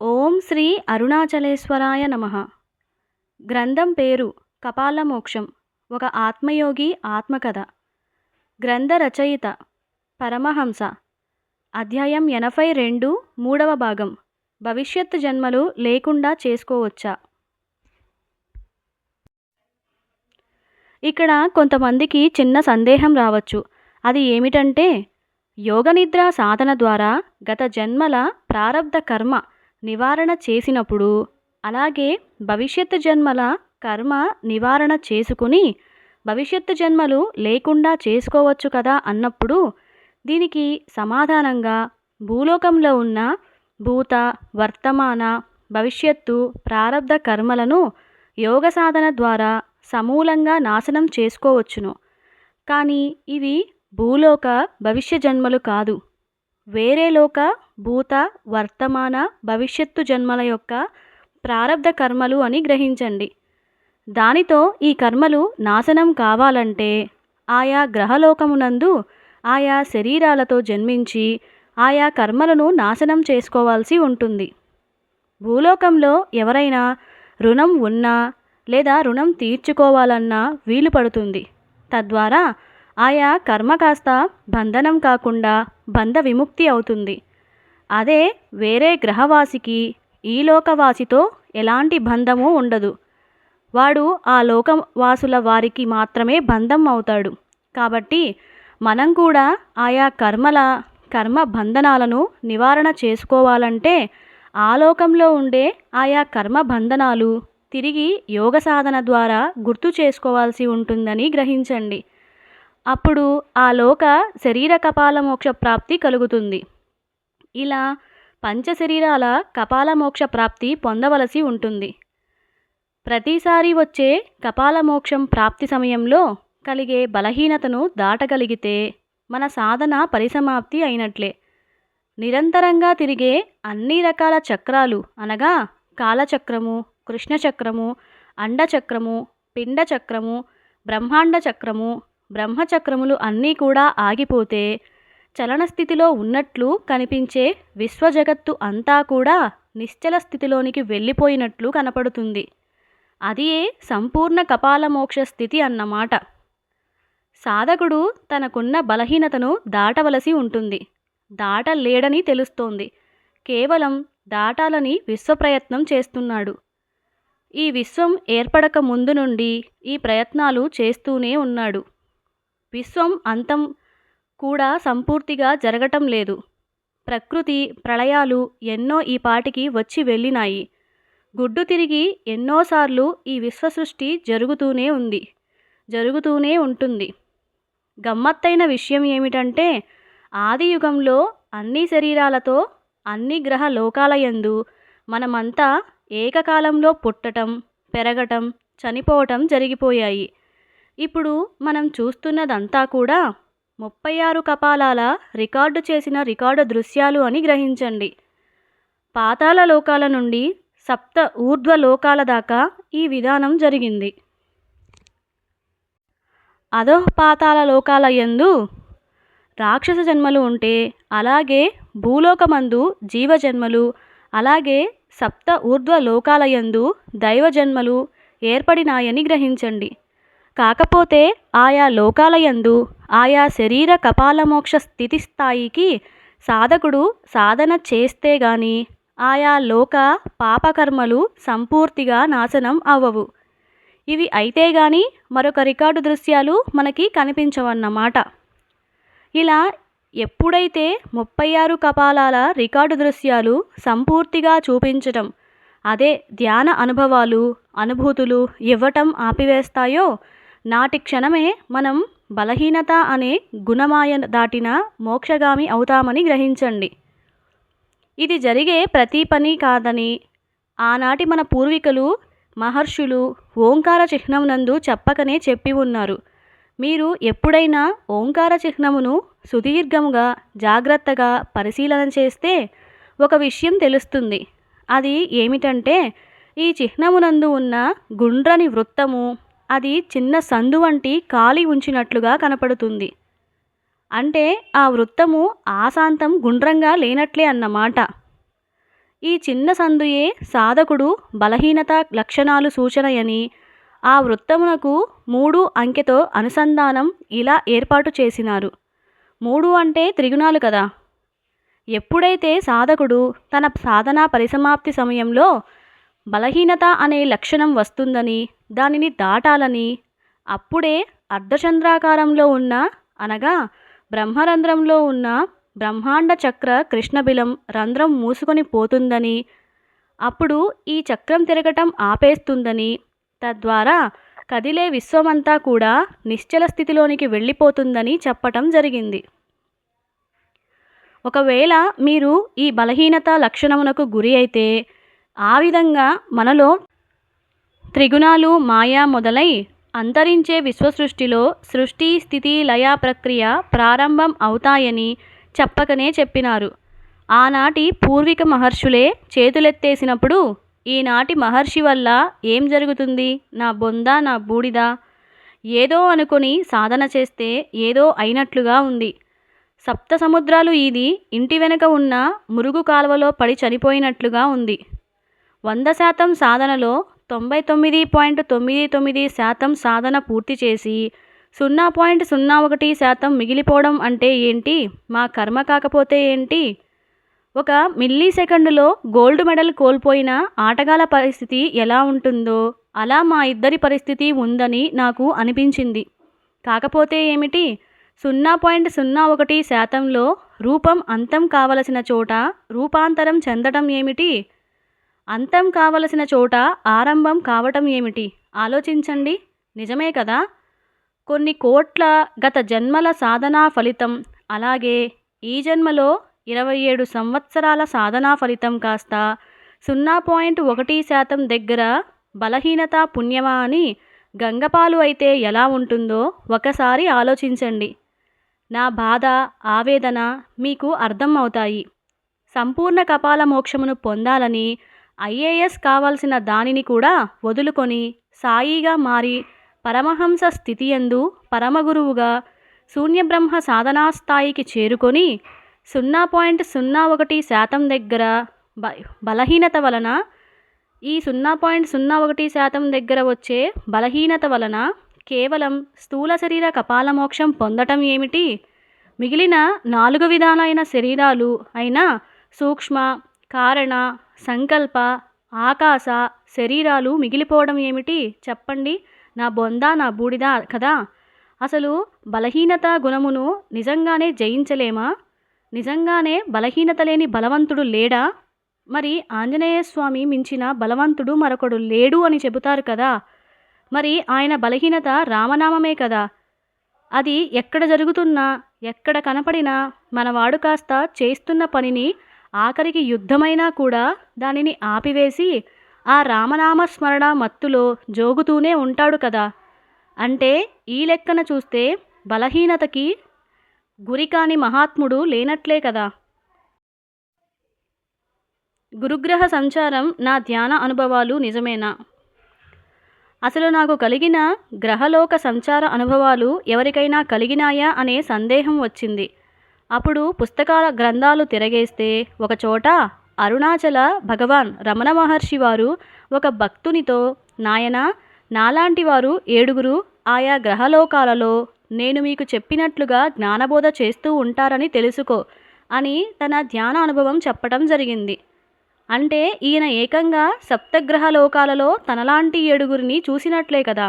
ఓం శ్రీ అరుణాచలేశ్వరాయ నమ. గ్రంథం పేరు కపాలమోక్షం ఒక ఆత్మయోగి ఆత్మకథ. గ్రంథ రచయిత పరమహంస. అధ్యాయం ఎనభై రెండు మూడవ భాగం. భవిష్యత్తు జన్మలు లేకుండా చేసుకోవచ్చా? ఇక్కడ కొంతమందికి చిన్న సందేహం రావచ్చు. అది ఏమిటంటే యోగనిద్ర సాధన ద్వారా గత జన్మల ప్రారబ్ధ కర్మ నివారణ చేసినప్పుడు అలాగే భవిష్యత్తు జన్మల కర్మ నివారణ చేసుకుని భవిష్యత్తు జన్మలు లేకుండా చేసుకోవచ్చు కదా అన్నప్పుడు దీనికి సమాధానంగా భూలోకంలో ఉన్న భూత వర్తమాన భవిష్యత్తు ప్రారబ్ధ కర్మలను యోగ సాధన ద్వారా సమూలంగా నాశనం చేసుకోవచ్చును. కానీ ఇవి భూలోక భవిష్య జన్మలు కాదు. వేరే లోక భూత వర్తమాన భవిష్యత్తు జన్మల యొక్క ప్రారంధ కర్మలు అని గ్రహించండి. దానితో ఈ కర్మలు నాశనం కావాలంటే ఆయా గ్రహలోకమునందు ఆయా శరీరాలతో జన్మించి ఆయా కర్మలను నాశనం చేసుకోవాల్సి ఉంటుంది. భూలోకంలో ఎవరైనా రుణం ఉన్నా లేదా రుణం తీర్చుకోవాలన్నా వీలు పడుతుంది. తద్వారా ఆయా కర్మ కాస్త బంధనం కాకుండా బంధ విముక్తి అవుతుంది. అదే వేరే గ్రహవాసికి ఈ లోకవాసితో ఎలాంటి బంధము ఉండదు. వాడు ఆ లోకవాసుల వారికి మాత్రమే బంధం అవుతాడు. కాబట్టి మనం కూడా ఆయా కర్మల కర్మ బంధనాలను నివారణ చేసుకోవాలంటే ఆ లోకంలో ఉండే ఆయా కర్మ బంధనాలు తిరిగి యోగ సాధన ద్వారా గుర్తు చేసుకోవాల్సి ఉంటుందని గ్రహించండి. అప్పుడు ఆ లోక శరీర కపాల మోక్ష ప్రాప్తి కలుగుతుంది. ఇలా పంచశరీరాల కపాల మోక్ష ప్రాప్తి పొందవలసి ఉంటుంది. ప్రతిసారి వచ్చే కపాల మోక్షం ప్రాప్తి సమయంలో కలిగే బలహీనతను దాటగలిగితే మన సాధన పరిసమాప్తి అయినట్లే. నిరంతరంగా తిరిగే అన్ని రకాల చక్రాలు అనగా కాలచక్రము కృష్ణచక్రము అండచక్రము పిండచక్రము బ్రహ్మాండ చక్రము బ్రహ్మచక్రములు అన్నీ కూడా ఆగిపోతే చలన స్థితిలో ఉన్నట్లు కనిపించే విశ్వజగత్తు అంతా కూడా నిశ్చల స్థితిలోనికి వెళ్ళిపోయినట్లు కనపడుతుంది. అది సంపూర్ణ కపాలమోక్ష స్థితి అన్నమాట. సాధకుడు తనకున్న బలహీనతను దాటవలసి ఉంటుంది. దాటలేడని తెలుస్తోంది. కేవలం దాటాలని విశ్వప్రయత్నం చేస్తున్నాడు. ఈ విశ్వం ఏర్పడక ముందు నుండి ఈ ప్రయత్నాలు చేస్తూనే ఉన్నాడు. విశ్వం అంతం కూడా సంపూర్తిగా జరగటం లేదు. ప్రకృతి ప్రళయాలు ఎన్నో ఈ పాటికి వచ్చి వెళ్ళినాయి. గుడ్డు తిరిగి ఎన్నోసార్లు ఈ విశ్వసృష్టి జరుగుతూనే ఉంది. జరుగుతూనే ఉంటుంది. గమ్మత్తైన విషయం ఏమిటంటే ఆదియుగంలో అన్ని శరీరాలతో అన్ని గ్రహ లోకాలయందు మనమంతా ఏకకాలంలో పుట్టటం పెరగటం చనిపోవటం జరిగిపోయాయి. ఇప్పుడు మనం చూస్తున్నదంతా కూడా ముప్పై ఆరు కపాలాల రికార్డు చేసిన రికార్డు దృశ్యాలు అని గ్రహించండి. పాతాళ లోకాల నుండి సప్త ఊర్ధ్వ లోకాల దాకా ఈ విధానం జరిగింది. అధోపాతాల లోకాల యందు రాక్షస జన్మలు ఉంటే అలాగే భూలోకమందు జీవ జన్మలు అలాగే సప్త ఊర్ధ్వ లోకాలయందు దైవ జన్మలు ఏర్పడినాయని గ్రహించండి. కాకపోతే ఆయా లోకాలయందు ఆయా శరీర కపాలమోక్ష స్థితి స్థాయికి సాధకుడు సాధన చేస్తే గాని ఆయా లోక పాపకర్మలు సంపూర్తిగా నాశనం అవ్వవు ఇవి అయితే గాని మరొక రికార్డు దృశ్యాలు మనకి కనిపించవన్నమాట. ఇలా ఎప్పుడైతే ముప్పై ఆరు కపాలాల రికార్డు దృశ్యాలు సంపూర్తిగా చూపించటం అదే ధ్యాన అనుభవాలు అనుభూతులు ఇవ్వటం ఆపివేస్తాయో నాటి క్షణమే మనం బలహీనత అనే గుణమాయ దాటిన మోక్షగామి అవుతామని గ్రహించండి. ఇది జరిగే ప్రతి పని కాదని ఆనాటి మన పూర్వీకులు మహర్షులు ఓంకార చిహ్నం నందు చెప్పకనే చెప్పి ఉన్నారు. మీరు ఎప్పుడైనా ఓంకార చిహ్నమును సుదీర్ఘముగా జాగ్రత్తగా పరిశీలన చేస్తే ఒక విషయం తెలుస్తుంది. అది ఏమిటంటే ఈ చిహ్నమునందు ఉన్న గుండ్రని వృత్తము అది చిన్న సందు వంటి ఖాళీ ఉంచినట్లుగా కనపడుతుంది. అంటే ఆ వృత్తము ఆశాంతం గుండ్రంగా లేనట్లే అన్నమాట. ఈ చిన్న సందుయే సాధకుడు బలహీనత లక్షణాలు సూచనయని ఆ వృత్తమునకు మూడు అంకెతో అనుసంధానం ఇలా ఏర్పాటు చేసినారు. మూడు అంటే త్రిగుణాలు కదా. ఎప్పుడైతే సాధకుడు తన సాధనా పరిసమాప్తి సమయంలో బలహీనత అనే లక్షణం వస్తుందని దానిని దాటాలని అప్పుడే అర్ధచంద్రాకారంలో ఉన్న అనగా బ్రహ్మరంధ్రంలో ఉన్న బ్రహ్మాండ చక్ర కృష్ణబిలం రంధ్రం మూసుకొని పోతుందని అప్పుడు ఈ చక్రం తిరగటం ఆపేస్తుందని తద్వారా కదిలే విశ్వమంతా కూడా నిశ్చల స్థితిలోనికి వెళ్ళిపోతుందని చెప్పటం జరిగింది. ఒకవేళ మీరు ఈ బలహీనత లక్షణమునకు గురి అయితే ఆ విధంగా మనలో త్రిగుణాలు మాయా మొదలై అంతరించే విశ్వసృష్టిలో సృష్టి స్థితి లయ ప్రక్రియ ప్రారంభం అవుతాయని చెప్పకనే చెప్పినారు. ఆనాటి పూర్విక మహర్షులే చేతులెత్తేసినప్పుడు ఈనాటి మహర్షి వల్ల ఏం జరుగుతుంది? నా బొంద నా బూడిద. ఏదో అనుకొని సాధన చేస్తే ఏదో అయినట్లుగా ఉంది. సప్త సముద్రాలు ఇది ఇంటి వెనుక ఉన్న మురుగు కాలువలో పడి చనిపోయినట్లుగా ఉంది. వంద శాతం సాధనలో తొంభై తొమ్మిది పాయింట్ తొమ్మిది తొమ్మిది శాతం సాధన పూర్తి చేసి సున్నా పాయింట్ సున్నా ఒకటి శాతం మిగిలిపోవడం అంటే ఏంటి? మా కర్మ కాకపోతే ఏంటి? ఒక మిల్లీ సెకండులో గోల్డ్ మెడల్ కోల్పోయిన ఆటగాళ్ళ పరిస్థితి ఎలా ఉంటుందో అలా మా ఇద్దరి పరిస్థితి ఉందని నాకు అనిపించింది. కాకపోతే ఏమిటి? సున్నా పాయింట్ సున్నా ఒకటి శాతంలో రూపం అంతం కావలసిన చోట రూపాంతరం చెందడం ఏమిటి? అంతం కావలసిన చోట ఆరంభం కావటం ఏమిటి? ఆలోచించండి. నిజమే కదా? కొన్ని కోట్ల గత జన్మల సాధనా ఫలితం. అలాగే ఈ జన్మలో ఇరవై ఏడు సంవత్సరాల సాధనా ఫలితం కాస్త సున్నా పాయింట్ ఒకటి శాతం దగ్గర బలహీనత పుణ్యమా అని గంగపాలు అయితే ఎలా ఉంటుందో ఒకసారి ఆలోచించండి. నా బాధ ఆవేదన మీకు అర్థం అవుతాయి. సంపూర్ణ కపాల మోక్షమును పొందాలని ఐఏఎస్ కావాల్సిన దానిని కూడా వదులుకొని సాయిగా మారి పరమహంస స్థితియందు పరమగురువుగా శూన్యబ్రహ్మ సాధనా స్థాయికి చేరుకొని సున్నా పాయింట్ సున్నా ఒకటి శాతం దగ్గర బ బలహీనత వలన ఈ సున్నా పాయింట్ సున్నా ఒకటి శాతం దగ్గర వచ్చే బలహీనత వలన కేవలం స్థూల శరీర కపాల మోక్షం పొందటం ఏమిటి? మిగిలిన నాలుగు విధాలైన శరీరాలు అయిన సూక్ష్మ కారణ సంకల్ప ఆకాశ శరీరాలు మిగిలిపోవడం ఏమిటి? చెప్పండి. నా బొంద నా బూడిద కదా? అసలు బలహీనత గుణమును నిజంగానే జయించలేమా? నిజంగానే బలహీనత లేని బలవంతుడు లేడా? మరి ఆంజనేయ స్వామి మించిన బలవంతుడు మరొకడు లేడు అని చెబుతారు కదా? మరి ఆయన బలహీనత రామనామమే కదా? అది ఎక్కడ జరుగుతున్నా ఎక్కడ కనపడినా మనవాడు కాస్త చేస్తున్న పనిని ఆఖరికి యుద్ధమైనా కూడా దానిని ఆపివేసి ఆ రామనామ స్మరణ మత్తులో జోగుతూనే ఉంటాడు కదా. అంటే ఈ లెక్కన చూస్తే బలహీనతకి గురికాని మహాత్ముడు లేనట్లే కదా. గురుగ్రహ సంచారం నా ధ్యాన అనుభవాలు నిజమేనా? అసలు నాకు కలిగిన గ్రహలోక సంచార అనుభవాలు ఎవరికైనా కలిగినాయా అనే సందేహం వచ్చింది. అప్పుడు పుస్తకాల గ్రంథాలు తిరగేస్తే ఒకచోట అరుణాచల భగవాన్ రమణ మహర్షి వారు ఒక భక్తునితో నాయన నాలాంటి వారు ఏడుగురు ఆయా గ్రహలోకాలలో నేను మీకు చెప్పినట్లుగా జ్ఞానబోధ చేస్తూ ఉంటారని తెలుసుకో అని తన ధ్యాన అనుభవం చెప్పటం జరిగింది. అంటే ఈయన ఏకంగా సప్తగ్రహ లోకాలలో తనలాంటి ఏడుగురిని చూసినట్లే కదా.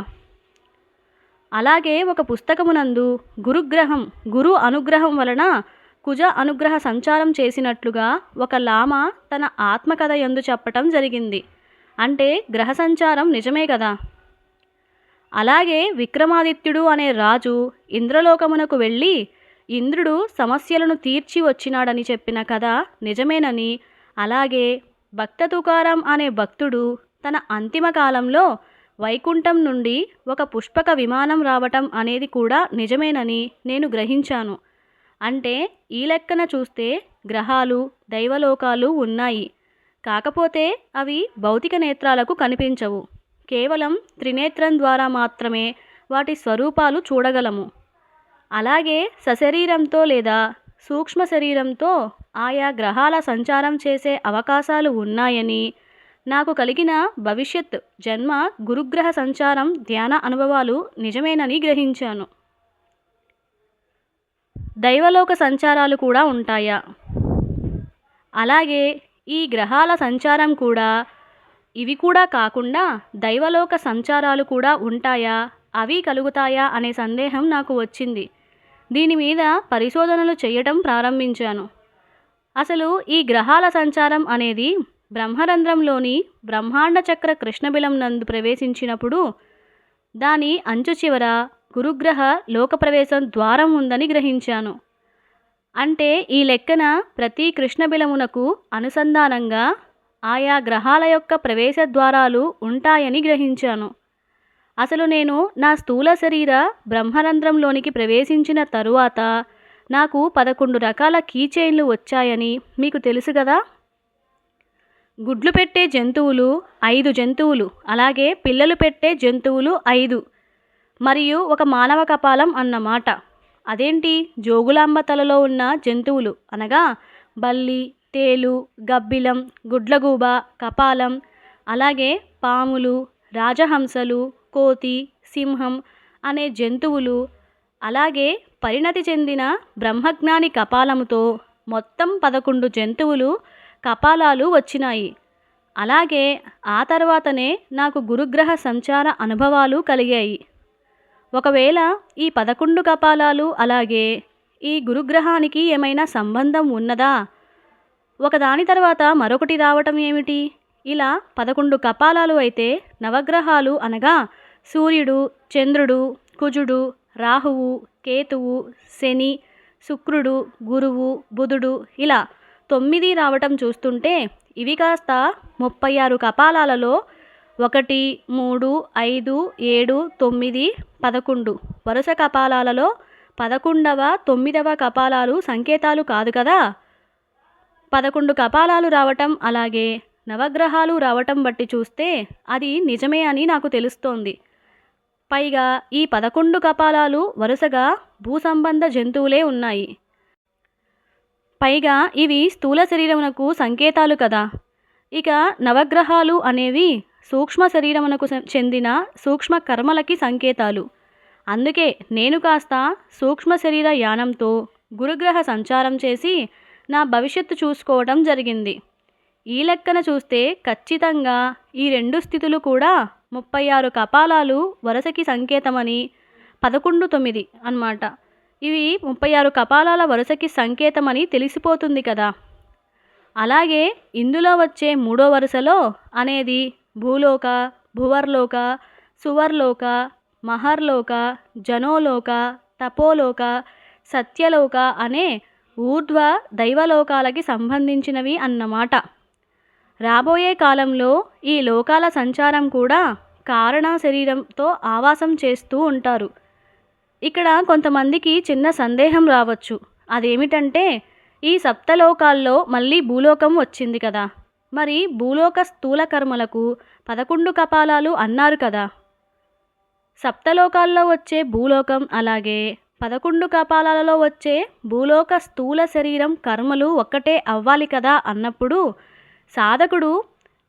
అలాగే ఒక పుస్తకమునందు గురుగ్రహం గురు అనుగ్రహం వలన కుజ అనుగ్రహ సంచారం చేసినట్లుగా ఒక లామ తన ఆత్మకథ ఎందు చెప్పటం జరిగింది. అంటే గ్రహ సంచారం నిజమే కదా అలాగే విక్రమాదిత్యుడు అనే రాజు ఇంద్రలోకమునకు వెళ్ళి ఇంద్రుడు సమస్యలను తీర్చి వచ్చినాడని చెప్పిన కథ నిజమేనని అలాగే భక్త తుకారాం అనే భక్తుడు తన అంతిమ కాలంలో వైకుంఠం నుండి ఒక పుష్పక విమానం రావటం అనేది కూడా నిజమేనని నేను గ్రహించాను. అంటే ఈ లెక్కన చూస్తే గ్రహాలు దైవలోకాలు ఉన్నాయి. కాకపోతే అవి భౌతిక నేత్రాలకు కనిపించవు. కేవలం త్రినేత్రం ద్వారా మాత్రమే వాటి స్వరూపాలు చూడగలము. అలాగే సశరీరంతో లేదా సూక్ష్మ శరీరంతో ఆయా గ్రహాల సంచారం చేసే అవకాశాలు ఉన్నాయని నాకు కలిగిన భవిష్యత్ జన్మ గురుగ్రహ సంచారం ధ్యాన అనుభవాలు నిజమేనని గ్రహించాను. దైవలోక సంచారాలు కూడా ఉంటాయా? అలాగే ఈ గ్రహాల సంచారం కూడా ఇవి కూడా కాకుండా దైవలోక సంచారాలు కూడా ఉంటాయా? అవి కలుగుతాయా అనే సందేహం నాకు వచ్చింది. దీని మీద పరిశోధనలు చేయటం ప్రారంభించాను. అసలు ఈ గ్రహాల సంచారం అనేది బ్రహ్మరంధ్రంలోని బ్రహ్మాండ చక్ర కృష్ణబిలం నందు ప్రవేశించినప్పుడు దాని అంచు చివర గురుగ్రహ లోకప్రవేశం ద్వారం ఉందని గ్రహించాను. అంటే ఈ లెక్కన ప్రతి కృష్ణబిలమునకు అనుసంధానంగా ఆయా గ్రహాల యొక్క ప్రవేశ ద్వారాలు ఉంటాయని గ్రహించాను. అసలు నేను నా స్థూల శరీర బ్రహ్మరంధ్రంలోనికి ప్రవేశించిన తరువాత నాకు పదకొండు రకాల కీచైన్లు వచ్చాయని మీకు తెలుసు కదా? గుడ్లు పెట్టే జంతువులు ఐదు జంతువులు అలాగే పిల్లలు పెట్టే జంతువులు ఐదు. మరియు ఒక మానవ కపాలం అన్నమాట. అదేంటి? జోగులాంబ తలలో ఉన్న జంతువులు అనగా బల్లి తేలు గబ్బిలం గుడ్లగూబ కపాలం అలాగే పాములు రాజహంసలు కోతి సింహం అనే జంతువులు అలాగే పరిణతి చెందిన బ్రహ్మజ్ఞాని కపాలముతో మొత్తం పదకొండు జంతువులు కపాలాలు వచ్చినాయి. అలాగే ఆ తర్వాతనే నాకు గురుగ్రహ సంచార అనుభవాలు కలిగాయి. ఒకవేళ ఈ పదకొండు కపాలాలు అలాగే ఈ గురుగ్రహానికి ఏమైనా సంబంధం ఉన్నదా? ఒకదాని తర్వాత మరొకటి రావటం ఏమిటి? ఇలా పదకొండు కపాలాలు అయితే నవగ్రహాలు అనగా సూర్యుడు చంద్రుడు కుజుడు రాహువు కేతువు శని శుక్రుడు గురువు బుధుడు ఇలా తొమ్మిది రావటం చూస్తుంటే ఇవి కాస్త ముప్పై ఆరు కపాలాలలో ఒకటి మూడు ఐదు ఏడు తొమ్మిది పదకొండు. వరుస కపాలాలలో పదకొండవ తొమ్మిదవ కపాలాలు సంకేతాలు కాదు కదా? పదకొండు కపాలాలు రావటం అలాగే నవగ్రహాలు రావటం బట్టి చూస్తే అది నిజమే అని నాకు తెలుస్తోంది. పైగా ఈ పదకొండు కపాలాలు వరుసగా భూసంబంధ జంతువులే ఉన్నాయి. పైగా ఇవి స్థూల శరీరమునకు సంకేతాలు కదా. ఇక నవగ్రహాలు అనేవి సూక్ష్మ శరీరమునకు చె- చెందిన సూక్ష్మ కర్మలకి సంకేతాలు. అందుకే నేను కాస్త సూక్ష్మ శరీర యానంతో గురుగ్రహ సంచారం చేసి నా భవిష్యత్తు చూసుకోవడం జరిగింది. ఈ లెక్కన చూస్తే ఖచ్చితంగా ఈ రెండు స్థితులు కూడా ముప్పై ఆరు కపాలాలు వరుసకి సంకేతమని పదకొండు తొమ్మిది అన్నమాట ఇవి ముప్పై ఆరు కపాలాల వరుసకి సంకేతమని తెలిసిపోతుంది కదా. అలాగే ఇందులో వచ్చే మూడో వరుసలో అనేది భూలోక భువర్లోక సువర్లోక మహర్లోక జనోలోక తపోలోక సత్యలోక అనే ఊర్ధ్వ దైవలోకాలకి సంబంధించినవి అన్నమాట. రాబోయే కాలంలో ఈ లోకాల సంచారం కూడా కారణ శరీరంతో ఆవాసం చేస్తూ ఉంటారు. ఇక్కడ కొంతమందికి చిన్న సందేహం రావచ్చు. అదేమిటంటే ఈ సప్తలోకాల్లో మళ్ళీ భూలోకం వచ్చింది కదా. మరి భూలోక స్థూల కర్మలకు పదకొండు కపాలాలు అన్నారు కదా. సప్తలోకాల్లో వచ్చే భూలోకం అలాగే పదకొండు కపాలాలలో వచ్చే భూలోక స్థూల శరీరం కర్మలు ఒక్కటే అవ్వాలి కదా అన్నప్పుడు సాధకుడు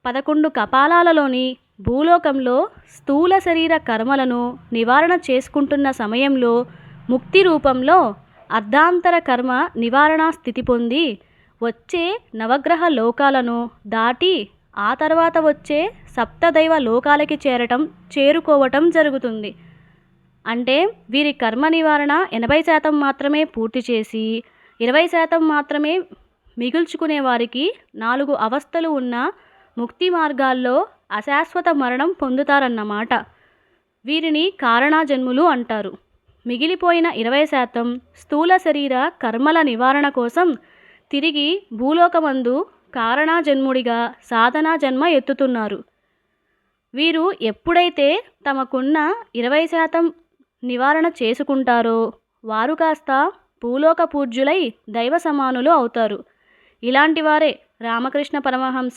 పదకొండు కపాలాలలోని భూలోకంలో స్థూల శరీర కర్మలను నివారణ చేసుకుంటున్న సమయంలో ముక్తి రూపంలో అర్ధాంతర కర్మ నివారణ స్థితి పొంది వచ్చే నవగ్రహ లోకాలను దాటి ఆ తర్వాత వచ్చే సప్తదైవ లోకాలకి చేరటం చేరుకోవటం జరుగుతుంది. అంటే వీరి కర్మ నివారణ ఎనభై శాతం మాత్రమే పూర్తి చేసి ఇరవై శాతం మాత్రమే మిగుల్చుకునే వారికి నాలుగు అవస్థలు ఉన్న ముక్తి మార్గాల్లో అశాశ్వత మరణం పొందుతారన్నమాట. వీరిని కారణాజన్ములు అంటారు. మిగిలిపోయిన ఇరవై శాతం స్థూల శరీర కర్మల నివారణ కోసం తిరిగి భూలోకమందు కారణాజన్ముడిగా సాధనా జన్మ ఎత్తుతున్నారు. వీరు ఎప్పుడైతే తమకున్న ఇరవై శాతం నివారణ చేసుకుంటారో వారు కాస్త భూలోక పూజ్యులై దైవ సమానులు అవుతారు. ఇలాంటి వారే రామకృష్ణ పరమహంస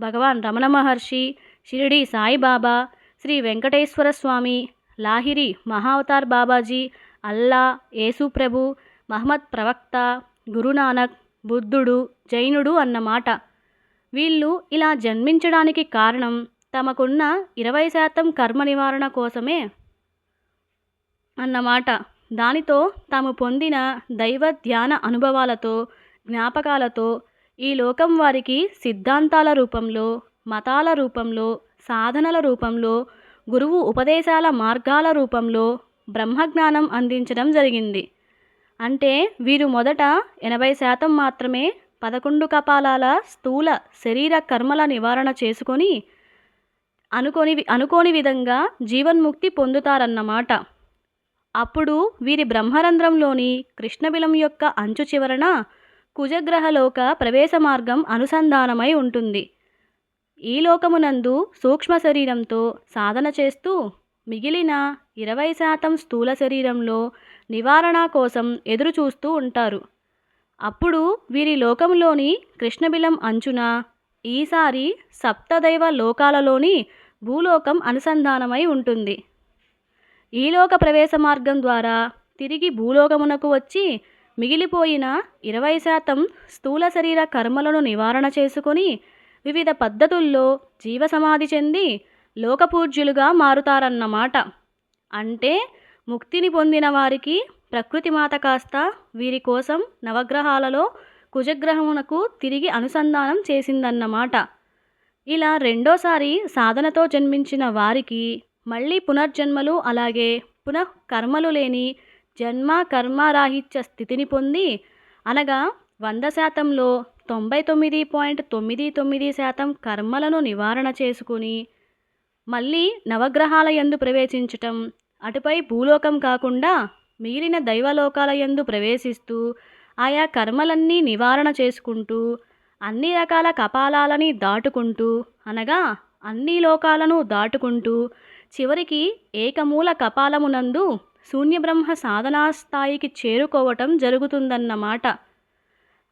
భగవాన్ రమణ మహర్షి షిరిడి సాయిబాబా శ్రీ వెంకటేశ్వర స్వామి లాహిరి మహావతార్ బాబాజీ అల్లా యేసుప్రభు మహమ్మద్ ప్రవక్త గురునానక్ బుద్ధుడు జైనుడు అన్నమాట. వీళ్ళు ఇలా జన్మించడానికి కారణం తమకున్న ఇరవై శాతం కర్మ నివారణ కోసమే అన్నమాట. దానితో తాము పొందిన దైవ ధ్యాన అనుభవాలతో జ్ఞాపకాలతో ఈ లోకం వారికి సిద్ధాంతాల రూపంలో మతాల రూపంలో సాధనల రూపంలో గురువు ఉపదేశాల మార్గాల రూపంలో బ్రహ్మజ్ఞానం అందించడం జరిగింది. అంటే వీరు మొదట ఎనభై శాతం మాత్రమే పదకొండు కపాలాల స్థూల శరీర కర్మల నివారణ చేసుకొని అనుకోని అనుకోని విధంగా జీవన్ముక్తి పొందుతారన్నమాట. అప్పుడు వీరి బ్రహ్మరంధ్రంలోని కృష్ణబిలం యొక్క అంచు చివరన కుజగ్రహలోక ప్రవేశ మార్గం అనుసంధానమై ఉంటుంది. ఈ లోకమునందు సూక్ష్మ శరీరంతో సాధన చేస్తూ మిగిలిన ఇరవై శాతం స్థూల శరీరంలో నివారణ కోసం ఎదురు చూస్తూ ఉంటారు. అప్పుడు వీరి లోకంలోని కృష్ణబిలం అంచున ఈసారి సప్తదైవ లోకాలలోని భూలోకం అనుసంధానమై ఉంటుంది. ఈలోక ప్రవేశ మార్గం ద్వారా తిరిగి భూలోకమునకు వచ్చి మిగిలిపోయిన ఇరవై శాతం స్థూల శరీర కర్మలను నివారణ చేసుకొని వివిధ పద్ధతుల్లో జీవ సమాధి చెంది లోకపూజ్యులుగా మారుతారన్నమాట. అంటే ముక్తిని పొందిన వారికి ప్రకృతి మాత కాస్త వీరి కోసం నవగ్రహాలలో కుజగ్రహమునకు తిరిగి అనుసంధానం చేసిందన్నమాట. ఇలా రెండోసారి సాధనతో జన్మించిన వారికి మళ్ళీ పునర్జన్మలు అలాగే పునః కర్మలు లేని జన్మ కర్మరాహిత్య స్థితిని పొంది అనగా వంద శాతంలో తొంభై తొమ్మిది పాయింట్ తొమ్మిది తొమ్మిది శాతం కర్మలను నివారణ చేసుకుని మళ్ళీ నవగ్రహాల యందు ప్రవేశించటం అటుపై భూలోకం కాకుండా మిగిలిన దైవలోకాల యందు ప్రవేశిస్తూ ఆయా కర్మలన్నీ నివారణ చేసుకుంటూ అన్ని రకాల కపాలాలని దాటుకుంటూ అనగా అన్ని లోకాలను దాటుకుంటూ చివరికి ఏకమూల కపాలమునందు శూన్యబ్రహ్మ సాధనా స్థాయికి చేరుకోవటం జరుగుతుందన్నమాట.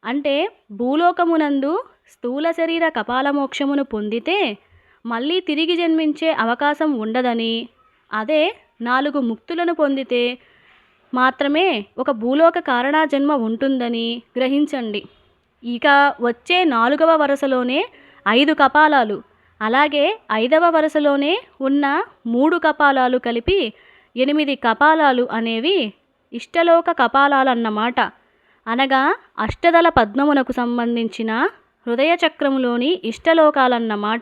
అంటే భూలోకమునందు స్థూల శరీర కపాలమోక్షమును పొందితే మళ్ళీ తిరిగి జన్మించే అవకాశం ఉండదని. అదే నాలుగు ముక్తులను పొందితే మాత్రమే ఒక భూలోక కారణా జన్మ ఉంటుందని గ్రహించండి. ఇక వచ్చే నాలుగవ వరుసలోనే ఐదు కపాలాలు అలాగే ఐదవ వరుసలోనే ఉన్న మూడు కపాలాలు కలిపి ఎనిమిది కపాలాలు అనేవి ఇష్టలోక కపాలాలన్నమాట. అనగా అష్టదళ పద్మమునకు సంబంధించిన హృదయ చక్రములోని ఇష్టలోకాలన్నమాట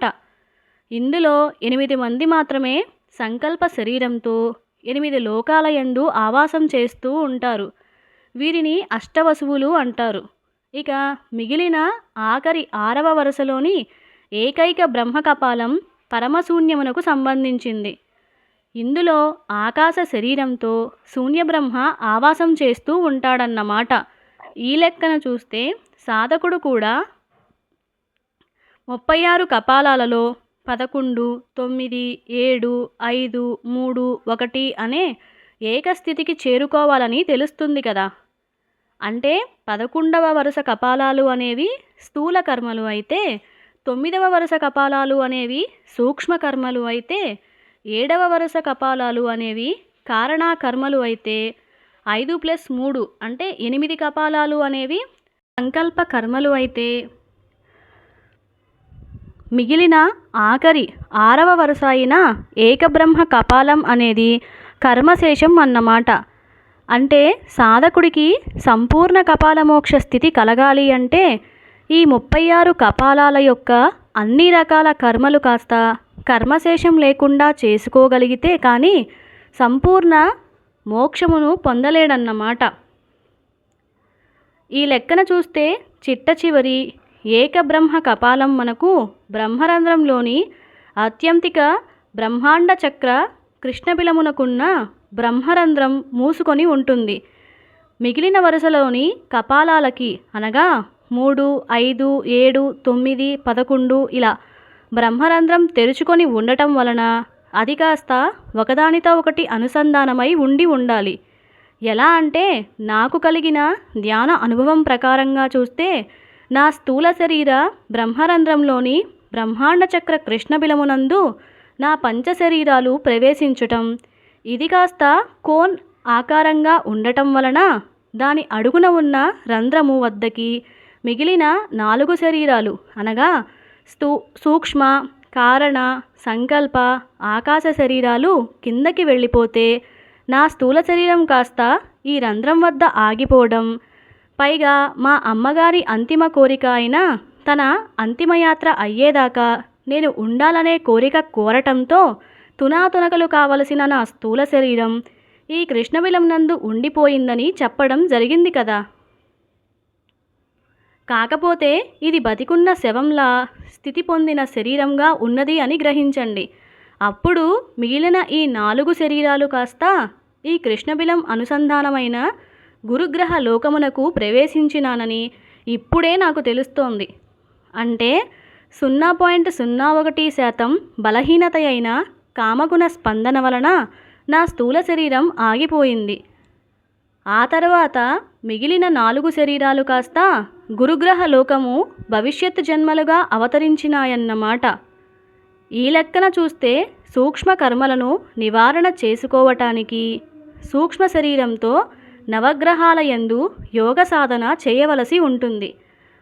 ఇందులో ఎనిమిది మంది మాత్రమే సంకల్ప శరీరంతో ఎనిమిది లోకాలయందు ఆవాసం చేస్తూ ఉంటారు. వీరిని అష్టవసువులు అంటారు. ఇక మిగిలిన ఆఖరి ఆరవ వరుసలోని ఏకైక బ్రహ్మకపాలం పరమశూన్యమునకు సంబంధించింది. ఇందులో ఆకాశ శరీరంతో శూన్యబ్రహ్మ ఆవాసం చేస్తూ ఉంటాడన్నమాట ఈ లెక్కన చూస్తే సాధకుడు కూడా ముప్పై ఆరు కపాలాలలో పదకొండు తొమ్మిది ఏడు ఐదు మూడు ఒకటి అనే ఏకస్థితికి చేరుకోవాలని తెలుస్తుంది కదా. అంటే పదకొండవ వరుస కపాలాలు అనేవి స్థూల కర్మలు అయితే తొమ్మిదవ వరుస కపాలాలు అనేవి సూక్ష్మ కర్మలు అయితే ఏడవ వరుస కపాలాలు అనేవి కారణా కర్మలు అయితే ఐదు ప్లస్ మూడు అంటే ఎనిమిది కపాలాలు అనేవి సంకల్ప కర్మలు అయితే. మిగిలిన ఆఖరి ఆరవ వరుస అయిన ఏకబ్రహ్మ కపాలం అనేది కర్మశేషం అన్నమాట. అంటే సాధకుడికి సంపూర్ణ కపాలమోక్ష స్థితి కలగాలి అంటే ఈ ముప్పై ఆరు కపాలాల యొక్క అన్ని రకాల కర్మలు కాస్త కర్మశేషం లేకుండా చేసుకోగలిగితే కానీ సంపూర్ణ మోక్షమును పొందలేడన్నమాట. ఈ లెక్కన చూస్తే చిట్ట చివరి ఏకబ్రహ్మ కపాలం మనకు బ్రహ్మరంధ్రంలోని అత్యంతిక బ్రహ్మాండ చక్ర కృష్ణబిలమునకున్న బ్రహ్మరంధ్రం మూసుకొని ఉంటుంది. మిగిలిన వరుసలోని కపాలాలకి అనగా మూడు ఐదు ఏడు తొమ్మిది పదకొండు ఇలా బ్రహ్మరంధ్రం తెరుచుకొని ఉండటం వలన అది కాస్త ఒకదానితో ఒకటి అనుసంధానమై ఉండి ఉండాలి. ఎలా అంటే నాకు కలిగిన ధ్యాన అనుభవం ప్రకారంగా చూస్తే నా స్థూల శరీర బ్రహ్మరంధ్రంలోని బ్రహ్మాండ చక్ర కృష్ణబిలమునందు నా పంచ శరీరాలు ప్రవేశించటం. ఇది కాస్త కోన్ ఆకారంగా ఉండటం వలన దాని అడుగున ఉన్న రంధ్రము వద్దకి మిగిలిన నాలుగు శరీరాలు అనగా స్థూ సూక్ష్మ కారణ సంకల్ప ఆకాశ శరీరాలు కిందకి వెళ్ళిపోతే నా స్థూల శరీరం కాస్త ఈ రంధ్రం వద్ద ఆగిపోవడం. పైగా మా అమ్మగారి అంతిమ కోరిక అయిన తన అంతిమయాత్ర అయ్యేదాకా నేను ఉండాలనే కోరిక కోరటంతో తునాతునకలు కావలసిన నా స్థూల శరీరం ఈ కృష్ణవిలం నందు ఉండిపోయిందని చెప్పడం జరిగింది కదా. కాకపోతే ఇది బతికున్న శవంలా స్థితి పొందిన శరీరంగా ఉన్నది అని గ్రహించండి. అప్పుడు మిగిలిన ఈ నాలుగు శరీరాలు కాస్త ఈ కృష్ణబిలం అనుసంధానమైన గురుగ్రహ లోకమునకు ప్రవేశించినానని ఇప్పుడే నాకు తెలుస్తోంది. అంటే సున్నా పాయింట్ సున్నా ఒకటి శాతం బలహీనత అయిన కామగుణ స్పందన వలన నా స్థూల శరీరం ఆగిపోయింది. ఆ తర్వాత మిగిలిన నాలుగు శరీరాలు కాస్త గురుగ్రహ లోకము భవిష్యత్తు జన్మలుగా అవతరించినాయన్నమాట. ఈ లెక్కన చూస్తే సూక్ష్మ కర్మలను నివారణ చేసుకోవటానికి సూక్ష్మ శరీరంతో నవగ్రహాల యందు యోగ సాధన చేయవలసి ఉంటుంది.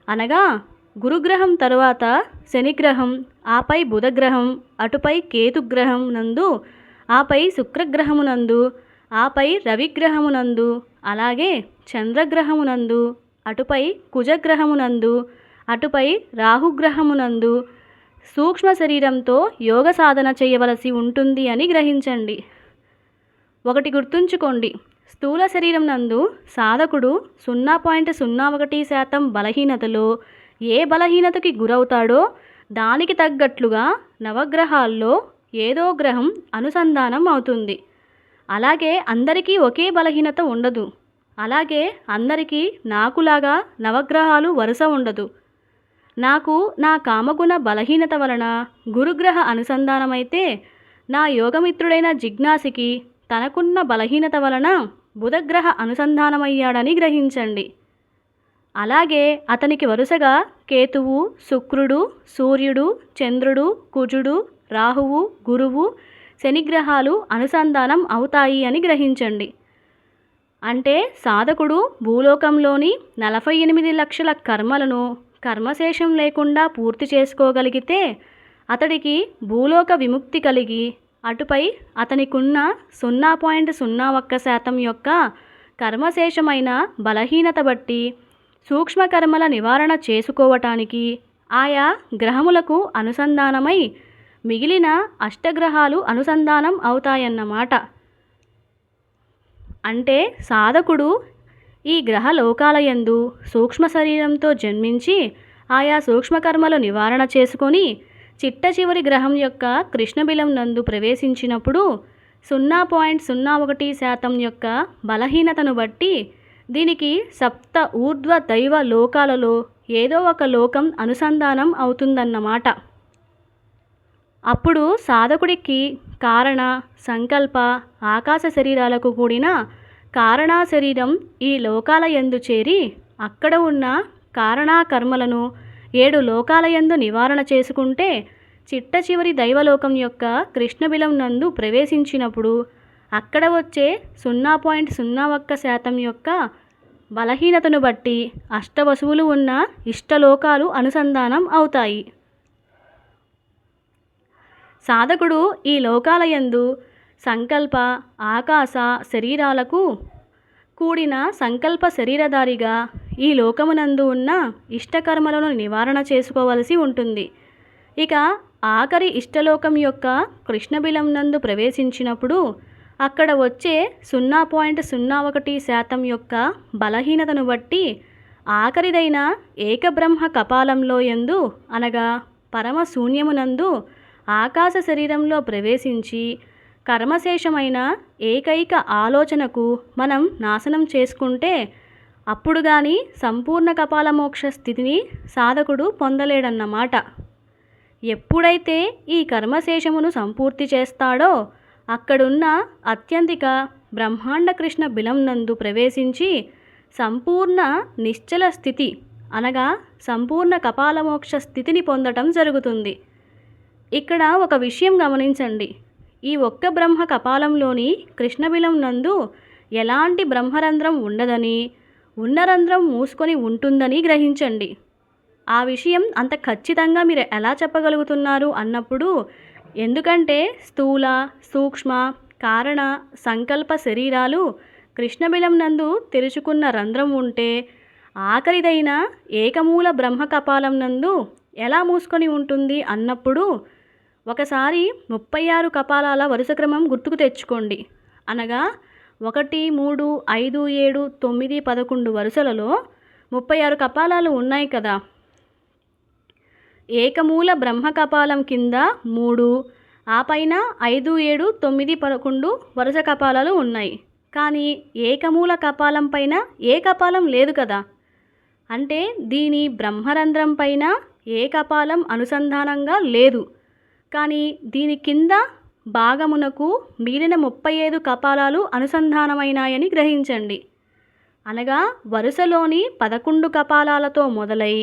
అనగా గురుగ్రహం తరువాత శనిగ్రహం ఆపై బుధగ్రహం అటుపై కేతుగ్రహం నందు ఆపై శుక్రగ్రహమునందు ఆపై రవిగ్రహమునందు అలాగే చంద్రగ్రహమునందు అటుపై కుజగ్రహమునందు అటుపై రాహుగ్రహమునందు సూక్ష్మ శరీరంతో యోగ సాధన చేయవలసి ఉంటుంది అని గ్రహించండి. ఒకటి గుర్తుంచుకోండి. స్థూల శరీరం నందు సాధకుడు సున్నా పాయింట్ సున్నా ఒకటి శాతం బలహీనతలో ఏ బలహీనతకి గురవుతాడో దానికి తగ్గట్లుగా నవగ్రహాల్లో ఏదో గ్రహం అనుసంధానం అవుతుంది. అలాగే అందరికీ ఒకే బలహీనత ఉండదు. అలాగే అందరికీ నాకులాగా నవగ్రహాలు వరుస ఉండదు. నాకు నా కామగుణ బలహీనత వలన గురుగ్రహ అనుసంధానమైతే నా యోగమిత్రుడైన జిజ్ఞాసికి తనకున్న బలహీనత వలన బుధగ్రహ అనుసంధానమయ్యాడని గ్రహించండి. అలాగే అతనికి వరుసగా కేతువు శుక్రుడు సూర్యుడు చంద్రుడు కుజుడు రాహువు గురువు శనిగ్రహాలు అనుసంధానం అవుతాయి అని గ్రహించండి. అంటే సాధకుడు భూలోకంలోని నలభై ఎనిమిది లక్షల కర్మలను కర్మశేషం లేకుండా పూర్తి చేసుకోగలిగితే అతడికి భూలోక విముక్తి కలిగి అటుపై అతనికున్న సున్నా పాయింట్ సున్నా ఒక్క శాతం యొక్క కర్మశేషమైన బలహీనత బట్టి సూక్ష్మకర్మల నివారణ చేసుకోవటానికి ఆయా గ్రహములకు అనుసంధానమై మిగిలిన అష్టగ్రహాలు అనుసంధానం అవుతాయన్నమాట. అంటే సాధకుడు ఈ గ్రహ లోకాలయందు సూక్ష్మ శరీరంతో జన్మించి ఆయా సూక్ష్మకర్మలు నివారణ చేసుకొని చిట్ట చివరి గ్రహం యొక్క కృష్ణబిలం నందు ప్రవేశించినప్పుడు సున్నా పాయింట్ సున్నా ఒకటి శాతం యొక్క బలహీనతను బట్టి దీనికి సప్త ఊర్ధ్వ దైవ లోకాలలో ఏదో ఒక లోకం అనుసంధానం అవుతుందన్నమాట. అప్పుడు సాధకుడికి కారణ సంకల్ప ఆకాశ శరీరాలకు కూడిన కారణా శరీరం ఈ లోకాల ఎందు చేరి అక్కడ ఉన్న కారణా కర్మలను ఏడు లోకాల ఎందు నివారణ చేసుకుంటే చిట్ట చివరి దైవలోకం యొక్క కృష్ణబిలం నందు ప్రవేశించినప్పుడు అక్కడ వచ్చే సున్నా పాయింట్ సున్నా ఒక్క శాతం యొక్క బలహీనతను బట్టి అష్టవసువులు ఉన్న ఇష్టలోకాలు అనుసంధానం అవుతాయి. సాధకుడు ఈ లోకాలయందు సంకల్ప ఆకాశ శరీరాలకు కూడిన సంకల్ప శరీరధారిగా ఈ లోకమునందు ఉన్న ఇష్టకర్మలను నివారణ చేసుకోవలసి ఉంటుంది. ఇక ఆఖరి ఇష్టలోకం యొక్క కృష్ణబిలం నందు ప్రవేశించినప్పుడు అక్కడ వచ్చే సున్నా పాయింట్ సున్నా ఒకటి శాతం యొక్క బలహీనతను బట్టి ఆఖరిదైన ఏకబ్రహ్మ కపాలంలో యందు అనగా పరమ శూన్యమునందు ఆకాశ శరీరంలో ప్రవేశించి కర్మశేషమైన ఏకైక ఆలోచనకు మనం నాశనం చేసుకుంటే అప్పుడు కానీ సంపూర్ణ కపాలమోక్ష స్థితిని సాధకుడు పొందలేడన్నమాట. ఎప్పుడైతే ఈ కర్మశేషమును సంపూర్తి చేస్తాడో అక్కడున్న అత్యంతిక బ్రహ్మాండ కృష్ణ బిలం నందు ప్రవేశించి సంపూర్ణ నిశ్చల స్థితి అనగా సంపూర్ణ కపాలమోక్ష స్థితిని పొందటం జరుగుతుంది. ఇక్కడ ఒక విషయం గమనించండి. ఈ ఒక్క బ్రహ్మ కపాలంలోని కృష్ణబిలం నందు ఎలాంటి బ్రహ్మరంధ్రం ఉండదని ఉన్న రంధ్రం మూసుకొని ఉంటుందని గ్రహించండి. ఆ విషయం అంత ఖచ్చితంగా మీరు ఎలా చెప్పగలుగుతున్నారు అన్నప్పుడు ఎందుకంటే స్థూల సూక్ష్మ కారణ సంకల్ప శరీరాలు కృష్ణబిలం నందు తెరుచుకున్న రంధ్రం ఉంటే ఆఖరిదైన ఏకమూల బ్రహ్మ కపాలం నందు ఎలా మూసుకొని ఉంటుంది అన్నప్పుడు ఒకసారి ముప్పై ఆరు కపాలాల వరుస క్రమం గుర్తుకు తెచ్చుకోండి. అనగా ఒకటి మూడు ఐదు ఏడు తొమ్మిది పదకొండు వరుసలలో ముప్పై ఆరు కపాలాలు ఉన్నాయి కదా. ఏకమూల బ్రహ్మ కపాలం కింద మూడు ఆ పైన ఐదు ఏడు తొమ్మిది పదకొండు వరుస కపాలాలు ఉన్నాయి. కానీ ఏకమూల కపాలం పైన ఏ కపాలం లేదు కదా. అంటే దీని బ్రహ్మరంధ్రం పైన ఏ కపాలం అనుసంధానంగా లేదు. కానీ దీని కింద భాగమునకు మిగిలిన ముప్పై ఐదు కపాలాలు అనుసంధానమైనాయని గ్రహించండి. అనగా వరుసలోని పదకొండు కపాలాలతో మొదలై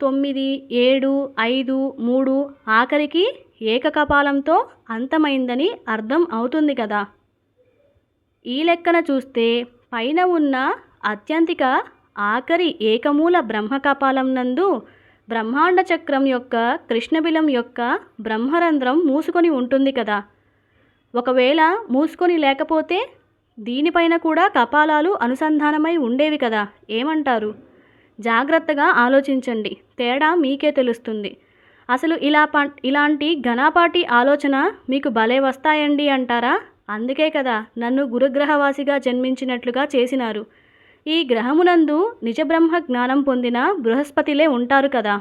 తొమ్మిది ఏడు ఐదు మూడు ఆఖరికి ఏకకపాలంతో అంతమైందని అర్థం అవుతుంది కదా. ఈ లెక్కన చూస్తే పైన ఉన్న అత్యంతిక ఆఖరి ఏకమూల బ్రహ్మకపాలం నందు బ్రహ్మాండ చక్రం యొక్క కృష్ణబిలం యొక్క బ్రహ్మరంధ్రం మూసుకొని ఉంటుంది కదా. ఒకవేళ మూసుకొని లేకపోతే దీనిపైన కూడా కపాలాలు అనుసంధానమై ఉండేవి కదా. ఏమంటారు? జాగ్రత్తగా ఆలోచించండి. తేడా మీకే తెలుస్తుంది. అసలు ఇలా పా ఇలాంటి ఘనాపాటి ఆలోచన మీకు భలే వస్తాయండి అంటారా? అందుకే కదా నన్ను గురుగ్రహవాసిగా జన్మించినట్లుగా చేసినారు. ఈ గ్రహమునందు నిజబ్రహ్మ జ్ఞానం పొందిన బృహస్పతిలే ఉంటారు కదా.